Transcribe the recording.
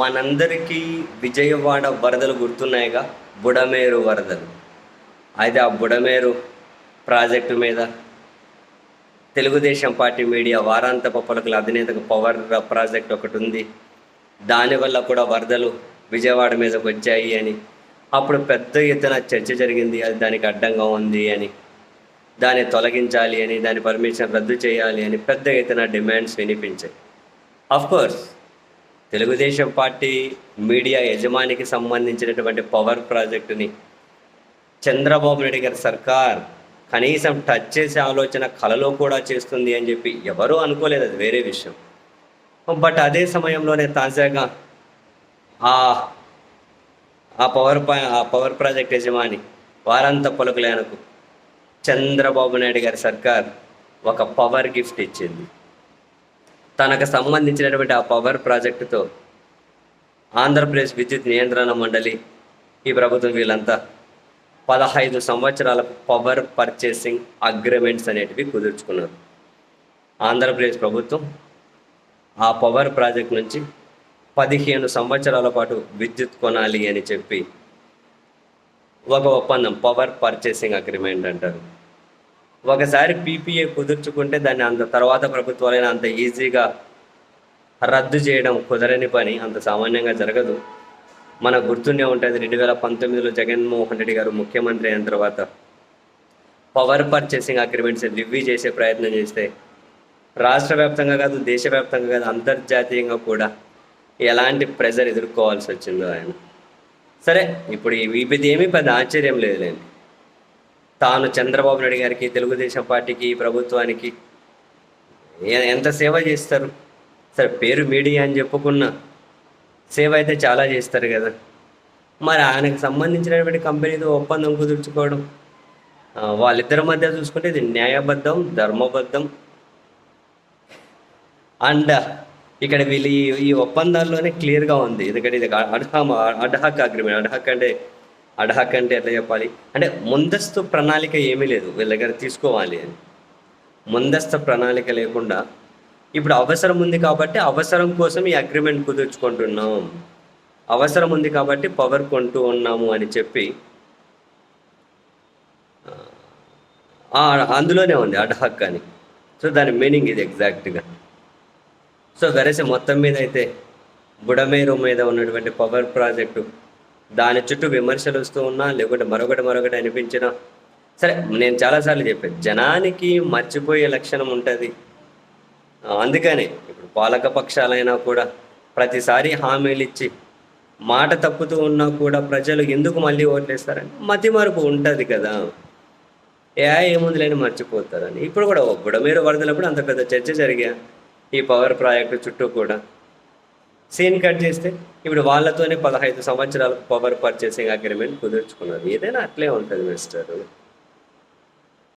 మనందరికీ విజయవాడ వరదలు గుర్తున్నాయిగా. బుడమేరు వరదలు. అయితే ఆ బుడమేరు ప్రాజెక్టు మీద తెలుగుదేశం పార్టీ మీడియా వారాంతపు పలుకుల అధినేతకు పవర్ ప్రాజెక్ట్ ఒకటి ఉంది. దానివల్ల కూడా వరదలు విజయవాడ మీదకి వచ్చాయి అని. అప్పుడు పెద్ద ఎత్తున చర్చ జరిగింది. అది దానికి అడ్డంగా ఉంది అని. దాన్ని తొలగించాలి అని దాని పర్మిషన్ రద్దు చేయాలి అని పెద్ద ఎత్తున డిమాండ్స్ వినిపించాయి. కోర్స్ తెలుగుదేశం పార్టీ మీడియా యజమానికి సంబంధించినటువంటి పవర్ ప్రాజెక్టుని చంద్రబాబు నాయుడు గారి సర్కార్ కనీసం టచ్ చేసే ఆలోచన కలలో కూడా చేస్తుంది అని చెప్పి ఎవరూ అనుకోలేదు. అది వేరే విషయం. బట్ అదే సమయంలోనే తాజాగా ఆ ఆ పవర్ ఆ పవర్ ప్రాజెక్ట్ యజమాని వారాంత పలుకులేనకు చంద్రబాబు నాయుడు గారి సర్కార్ ఒక పవర్ గిఫ్ట్ ఇచ్చింది. తనకు సంబంధించినటువంటి ఆ పవర్ ప్రాజెక్టుతో ఆంధ్రప్రదేశ్ విద్యుత్ నియంత్రణ మండలి ఈ ప్రభుత్వం వీళ్ళంతా పదహైదు సంవత్సరాల పవర్ పర్చేసింగ్ అగ్రిమెంట్స్ అనేటివి కుదుర్చుకున్నారు. ఆంధ్రప్రదేశ్ ప్రభుత్వం ఆ పవర్ ప్రాజెక్ట్ నుంచి పదిహేను సంవత్సరాల పాటు విద్యుత్ కొనాలి అని చెప్పి ఒక ఒప్పందం పవర్ పర్చేసింగ్ అగ్రిమెంట్ అంటారు. ఒకసారి పీపీఏ కుదుర్చుకుంటే దాన్ని అంత తర్వాత ప్రభుత్వాలైనా అంత ఈజీగా రద్దు చేయడం కుదరని పని అంత సామాన్యంగా జరగదు. మన గుర్తుండే ఉంటుంది రెండు వేల పంతొమ్మిదిలో జగన్మోహన్ రెడ్డి గారు ముఖ్యమంత్రి అయిన తర్వాత పవర్ పర్చేసింగ్ అగ్రిమెంట్స్ రివ్యూ చేసే ప్రయత్నం చేస్తే రాష్ట్ర వ్యాప్తంగా కాదు దేశవ్యాప్తంగా కాదు అంతర్జాతీయంగా కూడా ఎలాంటి ప్రెజర్ ఎదుర్కోవాల్సి వచ్చిందో ఆయన. సరే ఇప్పుడు ఇది ఏమీ పెద్ద ఆశ్చర్యం లేదులేండి. తాను చంద్రబాబు నాయుడు గారికి తెలుగుదేశం పార్టీకి ప్రభుత్వానికి ఎంత సేవ చేస్తారు? సరే పేరు మీడియా అని చెప్పుకున్న సేవ అయితే చాలా చేస్తారు కదా. మరి ఆయనకు సంబంధించినటువంటి కంపెనీతో ఒప్పందం కుదుర్చుకోవడం వాళ్ళిద్దరి మధ్య చూసుకుంటే ఇది న్యాయబద్ధం ధర్మబద్ధం. అండ్ ఇక్కడ వీళ్ళు ఈ ఒప్పందాల్లోనే క్లియర్గా ఉంది. ఎందుకంటే ఇది అడ్హా ad hoc agreement. Ad hoc అంటే అడాక్ అంటే ఎట్లా చెప్పాలి? అంటే ముందస్తు ప్రణాళిక ఏమీ లేదు. వీళ్ళ దగ్గర తీసుకోవాలి అని. ముందస్తు ప్రణాళిక లేకుండా ఇప్పుడు అవసరం ఉంది కాబట్టి అవసరం కోసం ఈ అగ్రిమెంట్ కుదుర్చుకుంటున్నాం. అవసరం ఉంది కాబట్టి పవర్ కొంటూ ఉన్నాము అని చెప్పి అందులోనే ఉంది అడ్హక్ అని సో దాని మీనింగ్ ఇది ఎగ్జాక్ట్గా. సో వెరసే మొత్తం మీద అయితే బుడమేరు మీద ఉన్నటువంటి పవర్ ప్రాజెక్టు దాని చుట్టూ విమర్శలు వస్తూ ఉన్నా లేకుంటే మరొకటి మరొకటి అనిపించినా సరే నేను చాలాసార్లు చెప్పాను జనానికి మర్చిపోయే లక్షణం ఉంటుంది. అందుకనే ఇప్పుడు పాలక పక్షాలైనా కూడా ప్రతిసారి హామీలు ఇచ్చి మాట తప్పుతూ ఉన్నా కూడా ప్రజలు ఎందుకు మళ్ళీ ఓట్లేస్తారని మతి మరుపు ఉంటుంది కదా. ఏ ఏముందిలేని మర్చిపోతారని. ఇప్పుడు కూడా బుడమేరు వరదలప్పుడు అంత పెద్ద చర్చ జరిగా ఈ పవర్ ప్రాజెక్టు చుట్టూ కూడా. సీన్ కట్ చేస్తే ఇప్పుడు వాళ్ళతోనే పదహైదు సంవత్సరాలకు పవర్ పర్చేసింగ్ అగ్రిమెంట్ కుదుర్చుకున్నారు ఏదైనా అట్లే ఉంటుంది మిస్టర్